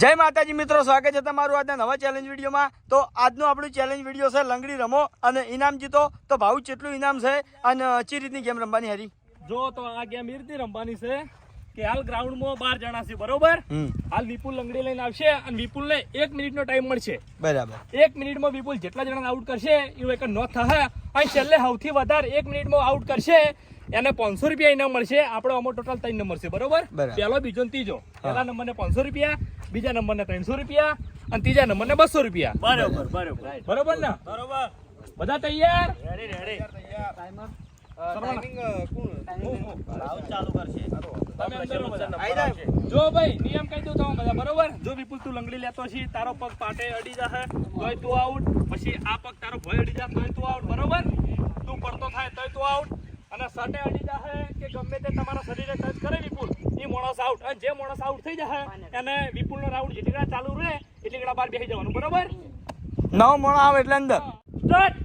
જય માતાજી મિત્રો સ્વાગત છે તમારું આજના નવા ચેલેન્જ વિડીયોમાં. તો આજનો આપણું ચેલેન્જ વીડિયો છે લંગડી રમો અને ઇનામ જીતો. તો ભાવ કેટલું ઇનામ છે અને ચી રીતની ગેમ રમવાની હરી? જો તો આ ગેમ એ રીતે રમવાની છે કે હાલ ગ્રાઉન્ડમાં બાર જણા છે બરોબર? હાલ વિપુલ લંગડી લઈને આવશે અને વિપુલને એક મિનિટનો ટાઈમ મળશે. બરાબર. એક મિનિટમાં વિપુલ જેટલા જણાને આઉટ કરશે એવું એક નો થશે. અને છેલ્લે સૌથી વધારે એક મિનિટમાં આઉટ કરશે એને પાંચસો રૂપિયા ઇનામ મળશે. આપણો આમાં ટોટલ ત્રણ નંબર છે બરોબર. પહેલો બીજો ને ત્રીજો. પહેલા નંબરને પાંચસો રૂપિયા બીજા નંબરને ત્રણસો રૂપિયા અને ત્રીજા નંબરને બસો રૂપિયા. બરોબર બરોબર. બરોબર ને? બરોબર. બધા તૈયાર? રેડી રેડી જાય. જો ભાઈ નિયમ કહી દઉં તમે બધા બરોબર? જો વિપુલ તું લંગડી લેતો છે તારો પગ પાટે અડી જશે તોય તું આઉટ પછી આ પગ તારો ભય અડી જાય તોય તું આઉટ બરોબર? તું પડતો થાય તોય તું આઉટ અને સટે અડી જાહે કે ગમે તે તમારા શરીરે ટચ કરે વિપુલ એ માણસ આઉટ અને જે માણસ આઉટ થઈ જાય એને વિપુલ નો રાઉન્ડ જેટલી ઘણા ચાલુ રહે એટલી ઘણા બહાર બેસી જવાનું. બરોબર? નવ મોણો આવે એટલે અંદર. સ્ટાર્ટ!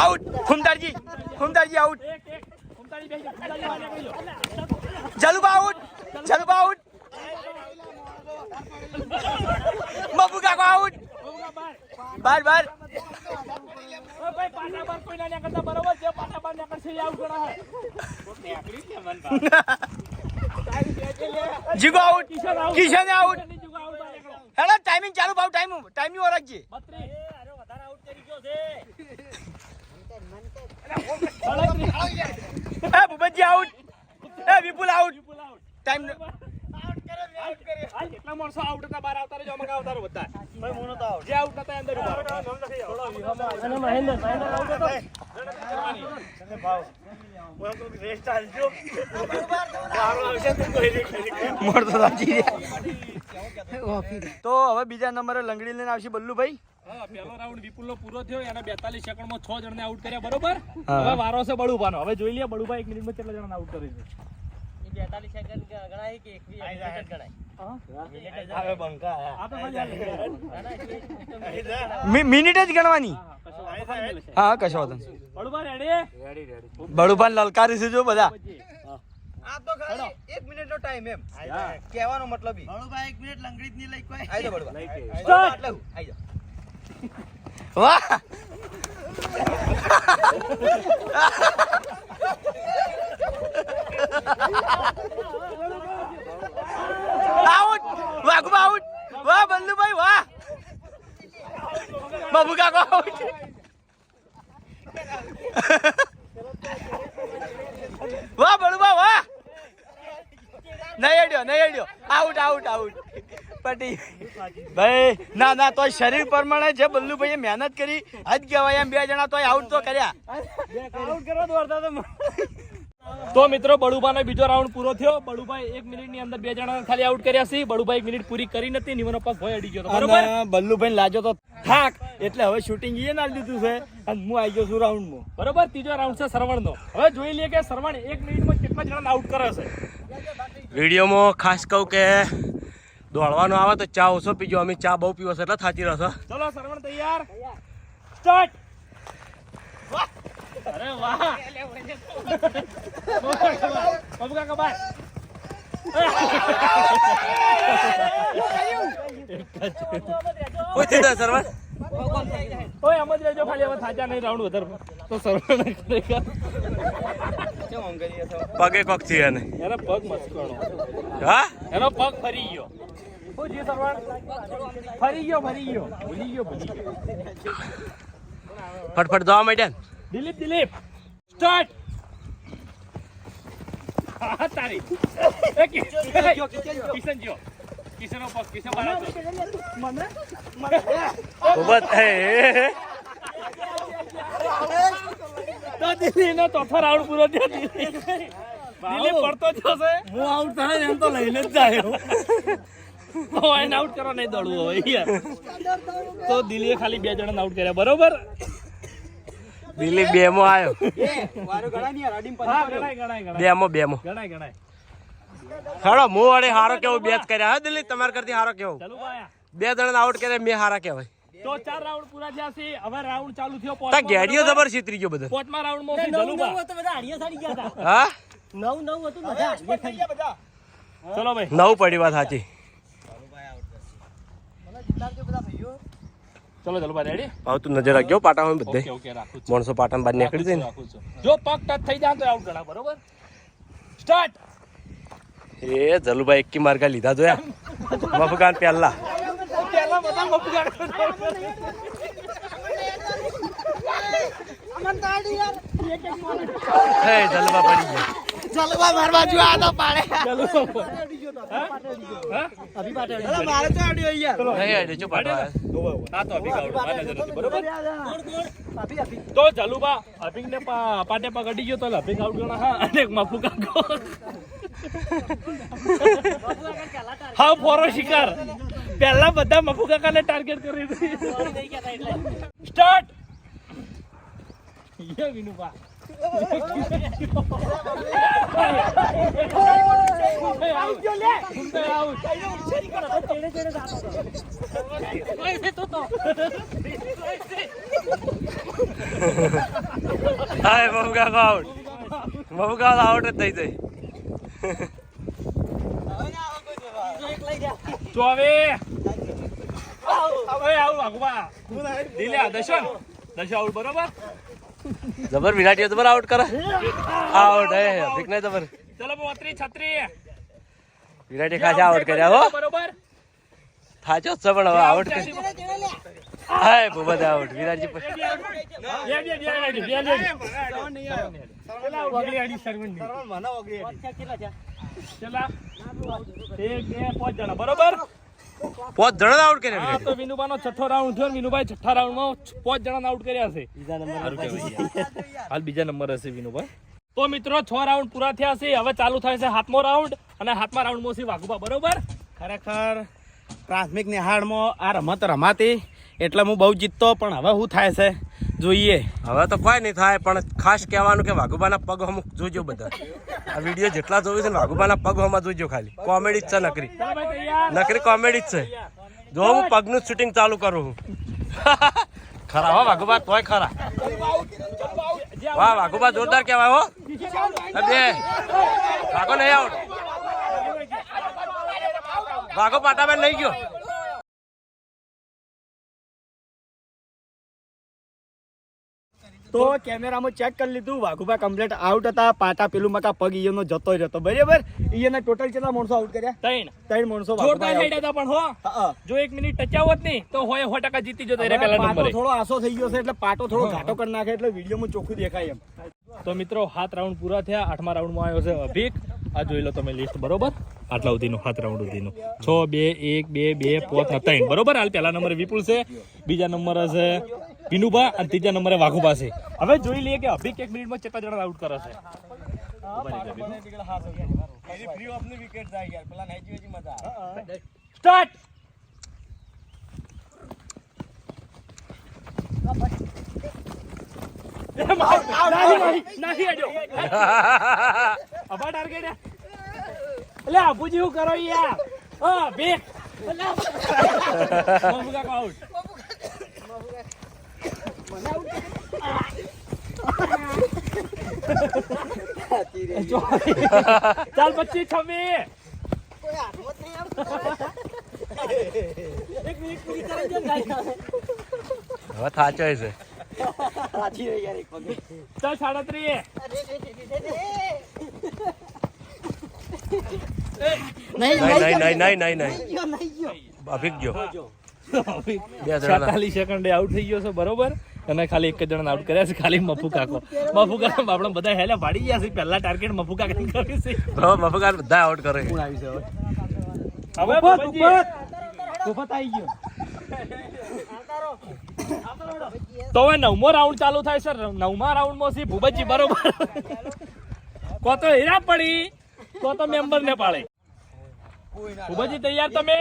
આઉટ ખુમદારજી ખુમદારજી આઉટ. જલુબા આઉટ જલુબા આઉટ મબુ કાકો આઉટ. બાર બાર. ભાઈ પાટા બાર કોઈ ના કરતા બરોબર જે પાટા બાર નીકળશે આવું ગણા Jigo out. Kishan out. Hello timing ચાલુ ભાવ ટાઈમ ટાઈમિંગ કરી ગયો છે. એ ભૂપતજી આઉટ. એ વિપુલ આઉટ. ટાઈમ હાલ જેટલા માણસો આઉટ હતા બહાર આવતા રહેજો અમારે આવતા રહો બધા ભાઈ મોનો તો જે આઉટ હતા અંદર ઊભા હવે બીજા નંબરે લંગડી લઈને આવશે બલ્લુભાઈ હા પહેલો રાઉન્ડ વિપુલનો પૂરો થયો એને 42 સેકન્ડમાં છ જણને આઉટ કર્યા બરોબર હવે વારો છે બળુભાનો હવે જોઈ લે બળુભા એક મિનિટમાં કેટલા જણા આઉટ કરે મિનિટ જ ગણવાની? હા, કશો બળુભાઈ લલકારી છે જો બધા. આ તો ખાલી એક મિનિટ નો ટાઈમ એમ. કહેવાનો મતલબ બળુભાઈ એક મિનિટ લંગડી જ નહીં લઈ કોઈ વાહ! આઉટ. વાઘુ આઉટ. વાહ બલ્લુભાઈ વાહ. બાબુ કાકો, આઉટ. વાહ બળુબા વાહ. નહીં અડ્યો નહીં અડ્યો. Out out out. પટી. ભાઈ, ના ના, તોય શરીર પ્રમાણે જે બલ્લુભાઈએ મહેનત કરી હજ કહેવાય એમ બે જણા તોય આઉટ તો કર્યા. તો મિત્રો બળુભાનો બીજો રાઉન્ડ પૂરો થયો. બળુભાઈ એક મિનિટની અંદર બે જણા ખાલી આઉટ કર્યા છે. બળુભાઈ એક મિનિટ પૂરી કરી નથી નિમનો પગ ભય અડી ગયો બરોબર? બલ્લુભાઈ લાજો તો થાક. એટલે હવે શૂટિંગ એ ના દીધું છે. અને હું આવી ગયો છું રાઉન્ડમાં બરોબર? ત્રીજો રાઉન્ડ છે સરવણનો. હવે જોઈ લઈએ કે સરવણ એક મિનિટમાં કેટલા જણા આઉટ કરે છે. વિડીયોમાં ખાસ કહું કે દોડવાનું આવે તો ચા ઓછો પીજો. અમે ચા બહુ પીવો છે એટલે થાચી રહ્યો છો. ચલો સરવણ તૈયાર. સ્ટાર્ટ અરે વાહ. બાબુ કાકા બાય. પૂછી દો સરવર ઓય આમ જ રહેજો ખાલી હવે થાજા નહીં રાઉન્ડ વધારે. તો સરવણ ખરેખર પગે કોકથી એને. એનો પગ મસ્કણો. હા? એનો પગ ફરી ગયો. ફરી ગયો ફરી ગયો. ભૂલી ગયો ભૂલી ગયો. ફટફટ દવા માંડ્યા દિલીપ દિલીપ સ્ટાર્ટ હા તારી. કિશન જો કિશન પગ કિશન બાળા મને મને એ. તો દિલીપ નો ચોથો રાઉન્ડ પૂરો થયો. દિલીપ દિલીપ પડતો થયો હું આઉટ થાય એમ તો લઈને જ જાય એને આઉટ કરવા નહીં દોડવું હોય યાર. તો દિલીપે ખાલી બે જણાને આઉટ કર્યા. બરોબર? દિલીપ બેમો આવ્યો બેમો બેમો. રાડીમ હા વડે હારો કેવું બેચ કર્યા. હા દિલીપ તમારે કરતી હારો કેવું? બે જણા આઉટ કર્યા મેં હારા કહેવાય તો ચાર રાઉન્ડ પૂરા થયા છે. હવે રાઉન્ડ ચાલુ થયો તા ગેડીઓ જબર છેતરી ગયો બધો. પોચમા રાઉન્ડમાં છે જલુબા. હા? ચલો ભાઈ. નવ પડી વાત સાચી. ચલો ચલો ભાઈ રેડી હવે તું નજર રાખજો પાટામાં બધે. ઓકે ઓકે રાખું છું. માણસો પાટામાં બહાર નીકળી જાય રાખું છું જો પગ ટચ થઈ જાય તો આઉટ ગણા બરોબર? સ્ટાર્ટ એ જલુભાઈ એકી માર્ગા લીધા જોયા. મફગાન પહેલા. પહેલા બધા મફુ હે જલુભા પડી ગયા. ચલવા મારવા જો આ તો પાડે. મારે તો આડ્યો યાર. નહીં આડ્યો જો પાટવા હા તો આઉટ આ નજર હતી બરોબર? તો જલુબા અભી ને પાટે પકડી ગયો તો અભી આઉટ ગણા. હા અને માફુ કાકો. હા ફોરો શિકાર. પહેલા બધા મફુ કાકાને ટાર્ગેટ કરી સ્ટાર્ટ યે વિનુબા હાય મફગા આઉટ મફગા આઉટ જ થઈ જાય. ચોવે હવે. આવું વાગવા દિલે આ દર્શન. દર્શન આઉટ બરોબર? જબર વિરાટીઓ જબર આઉટ કરે આઉટ હે અભિક ને જબર ચલો બોત્રી છત્રી વિરાટી ખાસા આઉટ કર્યા હો બરોબર થાચો છે પણ હવે આઉટ કરી હાય બુબદ આઉટ વિરાટજી પર- બે બે બે બે બે બે પેલા વગડી આડી સરવણની. ચલા એક બે પાંચ જણા બરોબર પોત જણા આઉટ કર્યા હા તો વિનુબાનો છઠ્ઠો રાઉન્ડ થયો વિનુભાઈ છઠ્ઠા રાઉન્ડમાં પાંચ જણા આઉટ કર્યા છે. બીજા નંબર હાલ બીજા નંબર હશે વિનુભાઈ તો મિત્રો છ રાઉન્ડ પૂરા થયા છે. હવે ચાલુ થાય છે સાતમો રાઉન્ડ અને સાતમા રાઉન્ડમાં છે વાઘુબા બરોબર? ખરેખર પ્રાથમિક નિહાળમાં આ રમત રમાતી એટલે હું બહુ જીતતો પણ હવે શું થાય છે? જોઈએ. હવે તો કોઈ નહીં થાય, પણ ખાસ કહેવાનું કે વાઘુબાના પગ અમુક જોજો બધા. આ વીડિયો જેટલા જોયું છે ને વાઘુબાના પગ હમણાં જોજો ખાલી. કોમેડી જ છે નકરી. નકરી કોમેડી જ છે. જો હું પગનું શૂટિંગ ચાલુ કરું હું ખરા હો વાઘુબા, તોય ખરા. વાહ, વાઘુબા જોરદાર કહેવાય હો. બે. વાઘો નહીં આવ. વાઘો પાટામાં લઈ ગયો. તો કેમેરામાં ચેક કરી લીધું. વાઘુભાઈ કમ્પ્લેટ આઉટ હતા. પાટા પેલું મકા પગ ઈયોનો જતો રહ્યો બરાબર? ઈયોના ટોટલ કેટલા માણસો આઉટ કર્યા? ત્રણ. ત્રણ માણસો જોરદાર હેડ્યા હતા પણ હો. જો એક મિનિટ ટચાવત નહીં તો હોય સો ટકા જીતી જતો રે પહેલા નંબરે. થોડો આસો થઈ ગયો છે એટલે પાટો થોડો ઘાટો કરી નાખે એટલે વિડીયોમાં ચોખ્ખું દેખાય એમ. તો મિત્રો સાત રાઉન્ડ પૂરા થયા. આઠમા રાઉન્ડમાં આવ્યો છે અભિક. આ જોઈ લો તમે લિસ્ટ બરોબર? આટલા સુધીનું સાત રાઉન્ડ સુધીનું. છ બે એક બે બે પોત ત્રણ. બરોબર? હાલ પહેલા નંબર વિપુલ છે. બીજા નંબર છે વિનુભા અને ત્રીજા નંબરે વાઘુ પાસે હવે જોઈ લઈએ કે અભિક એક મિનિટમાં કેટલા જણા આઉટ કરે છે. સ્ટાર્ટ! નહીં આજો. અબા આબુજી હું કરો યાર બે આઉટ ચાલ પચીસ છવ્વીસ હવે થાચો છે ચાલ સાડત્રીસ. નહીં નહીં નહીં નહીં નહીં નહીં અભિક ગયો. બે સેકન્ડે આઉટ થઈ ગયો છે બરોબર? અને ખાલી એક જ જણા આઉટ કર્યા છે ખાલી મફુ કાકો. મફુ કાકો આપણે બધા હેલે ભાડી ગયા છે પહેલા ટાર્ગેટ મફુ કાકા કરી છે. હવે કાકા બધા આઉટ કરે. હવે. ગયો. તો હવે નવમો રાઉન્ડ ચાલુ થાય સર નવમા રાઉન્ડમાં છે ભૂપતજી બરોબર. કો તો હીરા પડી કો તો મેમ્બર ને પાડે. ભૂપતજી તૈયાર તમે?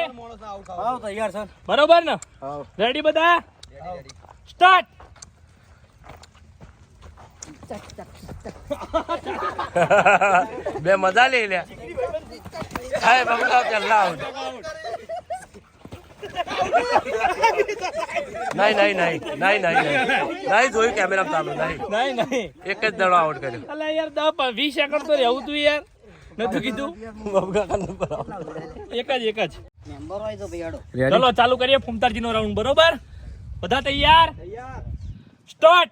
તૈયાર સર બરોબર ને? રેડી બધા? સ્ટાર્ટ બે મજા લઈ લે. હાય મફગા પહેલા આઉટ નહીં નહીં નહીં નહીં નહીં નહીં. નહીં જોયું કેમેરા ચાલુ નહીં. નહીં નહીં. એક જ દડો આઉટ કર્યો. અલા યાર દસ વીસ સેકન્ડ તો રહેવું તું યાર. નતું કીધું? એક જ એક જ. ચલો ચાલુ કરીએ ફૂમતારજી નો રાઉન્ડ બરોબર? બધા તૈયાર? સ્ટાર્ટ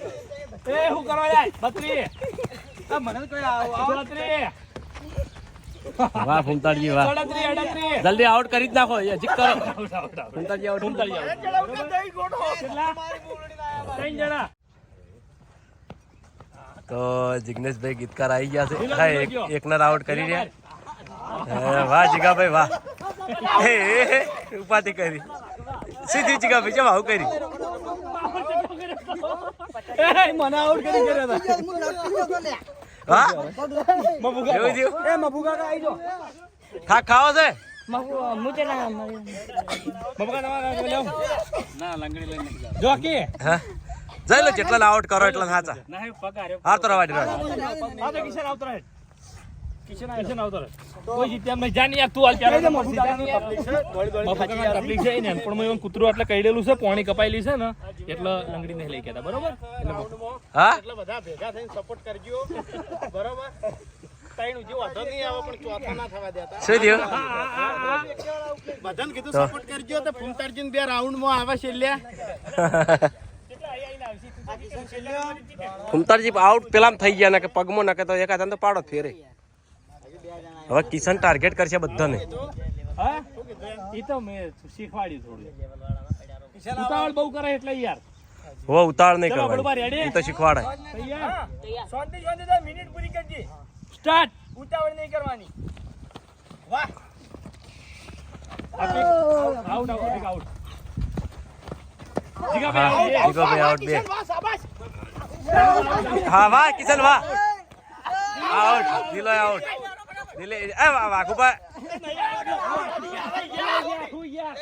એ હું કરવા જાય? બત્રી. ચોત્રી વાહ ફૂમતાડજી વાહ. સાડત્રી અડત્રી. જલ્દી આઉટ કરી જ નાખો જીક કરો. ફૂમતારજી આઉટ ફૂમતારજી આઉટ કેટલા? ત્રણ જણા. તો જિગ્નેશભાઈ ગીતકાર આવી ગયા છે. હા એક એકના આઉટ કરી રહ્યા. હે, વાહ જીગાભાઈ વાહ. ઉપાધિ કરી. સીધી જગ્યા ચમ આવું કરી. મને આઉટ કરી કર્યા હતા હા થયું? એ આઈ જો ખા ખાવો છે? મફુકા તમારા લેવ ના લંગડી લઈને જો કે હા? જઈ લો જેટલા આઉટ કરો એટલા સાચા. ના હે પગાર હાર તો રવા કિશન આવતો રહે. કિશન કિશન આવતો રહે કોઈ જીત્યા મેં જાની યાર તું હાલ ત્યારે તકલીફ છે. ને પણ મેં કૂતરું એટલે કઈડેલું છે પોણી કપાયેલી છે ને એટલે લંગડી નહીં લઈ ગયા બરોબર? હા? એટલે બધા ભેગા થઈને સપોર્ટ કરજો. બરોબર? ત્રણ જે વાંધો નહીં આવે પણ ચોથા ના થવા દેતા. શું થયું? બધાને કીધું સપોર્ટ કરજો તો ફૂમતારજી બે રાઉન્ડમાં આવે છેલ્લે. ફૂમતારજી આઉટ પેલામ થઈ ગયા ને કે પગમાં નાખે તો એકાદ તો પાડો ફેરે. હવે કિશન ટાર્ગેટ કરશે બધાને હા એ તો મેં શીખવાડ્યું થોડું ઉતાવળ બહુ કરે એટલે યાર હો ઉતાળ નહીં કરવાની? એ તો શીખવાડે તૈયાર શાંતિ શાંતિ મિનિટ પૂરી કરજે સ્ટાર્ટ ઉતાવળ નહીં કરવાની વાહ આઉટ આઉટ આઉટ જીગા ભાઈ જીગોભાઈ આઉટ બે હા વાહ કિશન વાહ આઉટ દિલો આઉટ દિલે એ વાહ વાઘુભા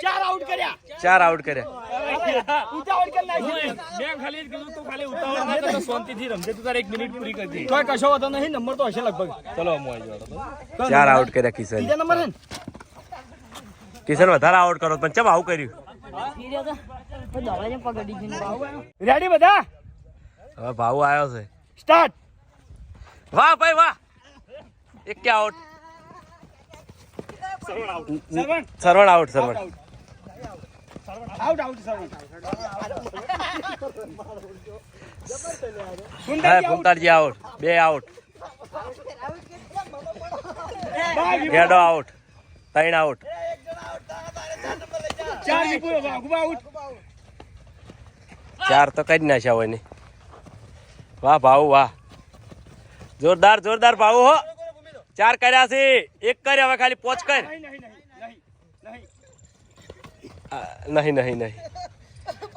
ચાર આઉટ કર્યા. ચાર આઉટ કર્યા. ઉતાવળ કર નાખી. મેં ખાલી કીધું તું ખાલી ઉતાવળ ના કર શાંતિથી રમજે તું તારે એક મિનિટ પૂરી કરજે કોઈ કશો વાંધો નહીં નંબર તો હશે લગભગ. ચલો હું આવી જાવ ચાર આઉટ કર્યા કિશન. બીજા નંબર છે કિશન વધારે આઉટ કરો પણ ચમ આવું કર્યું? રેડી બધા? હવે ભાવ આવ્યો છે. સ્ટાર્ટ વાહ ભાઈ વાહ. એક કે આઉટ સરવણ આઉટ સરવણ. હા ફૂમતાડજી આઉટ બે આઉટ ગેડો આઉટ ત્રણ આઉટ ચાર તો કઈ નાખ્યા હોય ને. વાહ ભાવ વાહ. જોરદાર જોરદાર ભાવ હો. ચાર કર્યા છે એક કર્યા હવે ખાલી પોચ કર નહીં નહીં નહીં નહીં નહીં આ, નહીં નહીં નહીં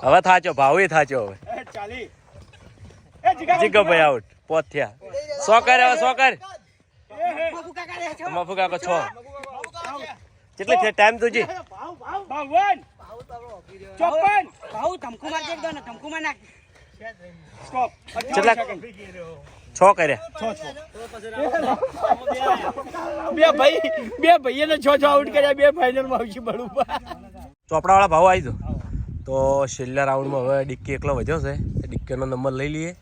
હવે થાચો ભાવ એ થાચો હવે એ ચાલી એ જીગા જીગો ભાઈ આઉટ પોચ થયા સો કર હવે સો કર મફુ કાકો છ કેટલી થઈ ટાઈમ તુજી બાવન ચોપન સ્ટોપ કેટલા છ કર્યા. બે ભાઈ બે ભાઈઓને છ છ આઉટ કર્યા બે ફાઇનલમાં આવશે બળું. ચોપડાવાળા ભાવ આવી દો તો છેલ્લા રાઉન્ડમાં હવે ડિક્કી એકલો વધ્યો છે. ડિક્કીનો નંબર લઈ લઈએ.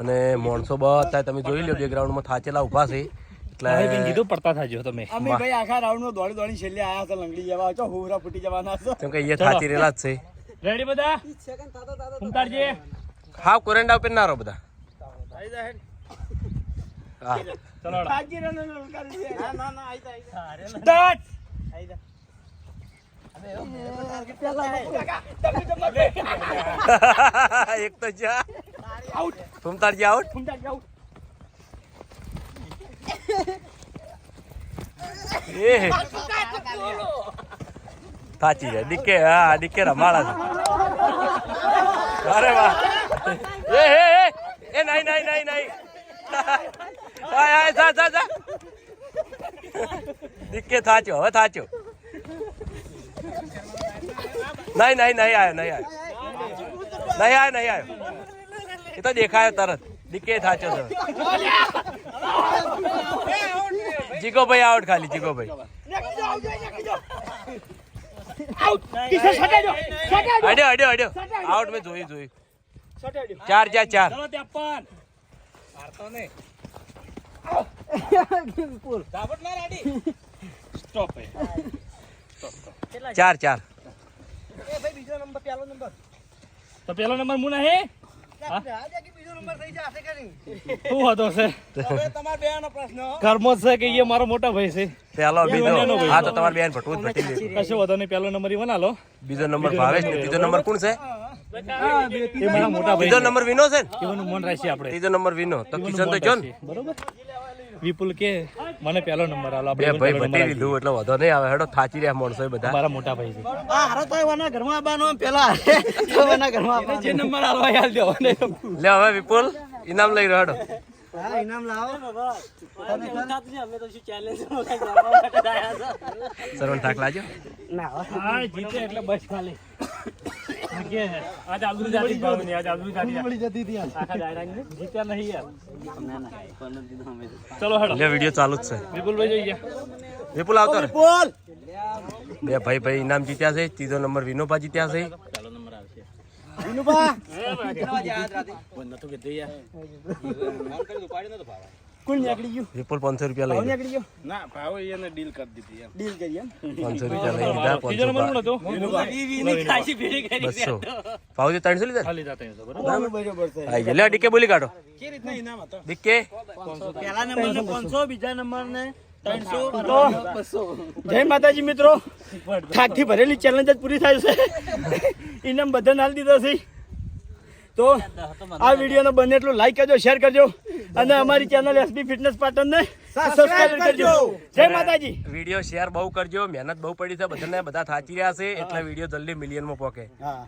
અને માણસો બધા તમે જોઈ લો બેકગ્રાઉન્ડમાં થાચેલા ઊભા છે. એટલે કીધું પડતા થાજો તમે. અમે ભાઈ આખા રાઉન્ડમાં દોડી દોડી છેલ્લે આયા હતા લંગડી જવા છો હુરા ફૂટી જવાના છો. કેમ કે અહીંયા થાચી રહેલા જ છે. રેડી બધા? ઉમતારજી હાવ કોરેન્ડા ઉપર ના રહો બધા. હા. ચલો હાજી રન કરી દે. ના ના ના આઈ જાય સ્ટાર્ટ એક તો જા. આઉટ. ફૂમતારજી આઉટ? એ. થાચી જાય ડીકે હા ડીકે રમાડા છે. અરે વાહ. એ હે હે એ નહીં નહીં નહીં નહીં. હાય હાય જા જા જા. દીકે થાચ્યો હવે થાચ્યો. નહીં નહીં નહીં આયો નહીં આયો. નહીં આયો નહીં આયો. એ તો દેખાયો તરત. દીકે થાચ્યો છે જીગો ભાઈ આઉટ ખાલી જીગો ભાઈ આઉટ મેં જોયું જોયું. ચાર ચાર ચાર. ચલો ત્યાં પણ. સ્ટોપ ચાર ચાર. એ ભાઈ બીજો નંબર પહેલો નંબર. તો પેલો નંબર મું નહીં? બીજો નંબર થઈ જશે કરી શું હતો છે? હવે તમારા બે નો પ્રશ્ન કર્મો છે કે એ મારો મોટો ભાઈ છે? પેલો બીજો. હા તો તમારે બેન ભટવું જ ભટી કશો વધો નહીં પેલો નંબર ઈ બનાલો. બીજો નંબર ભાવેશ ને ત્રીજો નંબર કોણ છે? બીજો નંબર વિનો છે ને? એવાનું મન રાખીએ આપણે. ત્રીજો નંબર વિનો. તો કિશન તો જો ને બરોબર? વિપુલ કે મને પહેલો નંબર આલો બે ભાઈ પહેલો નંબર લીધું એટલે વધો નહીં આવે. હેડો થાચી રહ્યા માણસો બધા. મારા મોટા ભાઈ છે. આ હારો તો એવાના ઘરમાં આવવાનો પેલા. તો એના ઘરમાં આવવાનો જે નંબર આલવા યાર દેવો લે હવે વિપુલ ઇનામ લઈ રહ્યો હેડો. હા ઇનામ લાવો. સરવણ થાક લાજો હા જીતે એટલે બસ ખાલી. કે આજ આબરૂ જાતી ભાવ નહીં આજ આબરૂ જાતી. મળી જતી હતી આખા દાયરા જીત્યા નહીં યાર ચલો હેડો. લે વીડિયો ચાલુ જ છે. વિપુલભાઈ જોઈ ગયા. વિપુલ આવતો વિપુલ! બે ભાઈ ભાઈ ઇનામ જીત્યા છે. ત્રીજો નંબર વિનોભા જીત્યા છે. વિનુભા! કોણ નીકળી ગયું? વિપુલ પાંચસો રૂપિયા લઈ નીકળી ગયો? ના ભાવ એને ડીલ કરી દીધી એમ. ડીલ કરી એમ? પાંચસો રૂપિયા લઈ લીધા પાંચસો બસો. પાવજી ત્રણસો લીધા? લીધા જાતે બરોબર? બરોબર. છે. લે ડીકે બોલી કાઢો. કે રીતના ઇનામ હતો? ડીકે? પહેલા નંબર ને પાંચસો બીજા નંબર ને ત્રણસો જય માતાજી મિત્રો. થાકથી ભરેલી ચેલેન્જ જ પૂરી થાય છે. ઇનામ બધાને હાલ દીધો છે. તો આ વિડીયોને બને એટલું લાઈક કરજો શેર કરજો અને અમારી ચેનલ એસબી ફિટનેસ પાટણને સબસ્ક્રાઇબ કરજો. જય માતાજી. વીડિયો શેર બહુ કરજો મહેનત બહુ પડી છે બધાને બધા થાચી રહ્યા છે એટલે વીડિયો જલ્દી મિલિયનમાં પોકે. હા.